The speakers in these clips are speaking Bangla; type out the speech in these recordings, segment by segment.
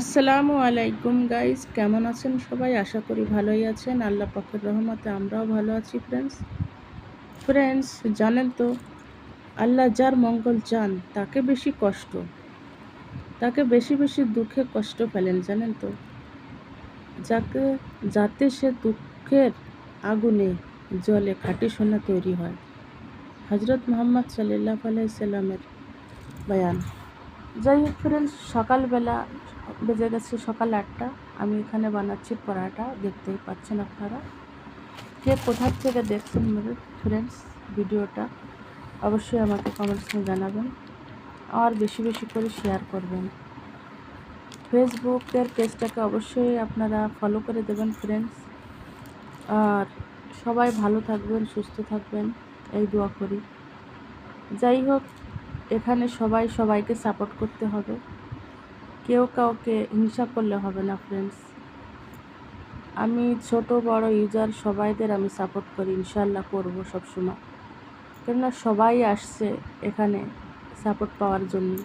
আসসালামু আলাইকুম গাইস কেমন আছেন সবাই? আশা করি ভালোই আছেন। আল্লাহ পাকের রহমতে আমরাও ভালো আছি ফ্রেন্ডস ফ্রেন্ডস জানেন তো, আল্লাহ যার মঙ্গল চান, তাকে বেশি কষ্ট, তাকে বেশি বেশি দুঃখে কষ্ট ফেলেন জানেন তো? যাকে, যাতে সে দুঃখের আগুনে জলে খাঁটি সোনা তৈরি হয়। হজরত মোহাম্মদ সাল্লাহ আলাইসাল্লামের বয়ান। যাই হোক ফ্রেন্ডস সকালবেলা বেজে গেছে সকাল আটটা। আমি এখানে বানাচ্ছি পরাটা, দেখতেই পাচ্ছেন আপনারা। কে কোথার থেকে দেখছেন মেরে ফ্রেন্ডস ভিডিওটা, অবশ্যই আমাকে কমেন্টসে জানাবেন। আর বেশি বেশি করে শেয়ার করবেন। ফেসবুকের পেজটাকে অবশ্যই আপনারা ফলো করে দেবেন ফ্রেন্ডস আর সবাই ভালো থাকবেন, সুস্থ থাকবেন, এই দোয়া করি। যাই হোক এখানে সবাই সবাইকে সাপোর্ট করতে হবে। কেউ কাউকে হিংসা করলে হবে না ফ্রেন্ডস আমি ছোট, বড় ইউজার সবাইদের আমি সাপোর্ট করি ইনশাল্লাহ করব সবসময়। কেননা সবাই আসছে এখানে সাপোর্ট পাওয়ার জন্য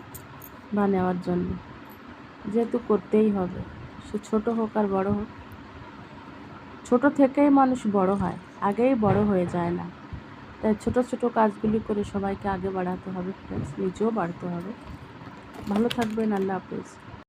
বা নেওয়ার জন্য। যেহেতু করতেই হবে, সে ছোট হোক আর বড় হোক। ছোট থেকেই মানুষ বড় হয়, আগেই বড় হয়ে যায় না। তাই ছোটো ছোটো কাজগুলি করে সবাইকে আগে বাড়াতে হবে ফ্রেন্ডস নিজেও বাড়তে হবে। ভালো থাকবেন, আল্লাহ হাফেজ।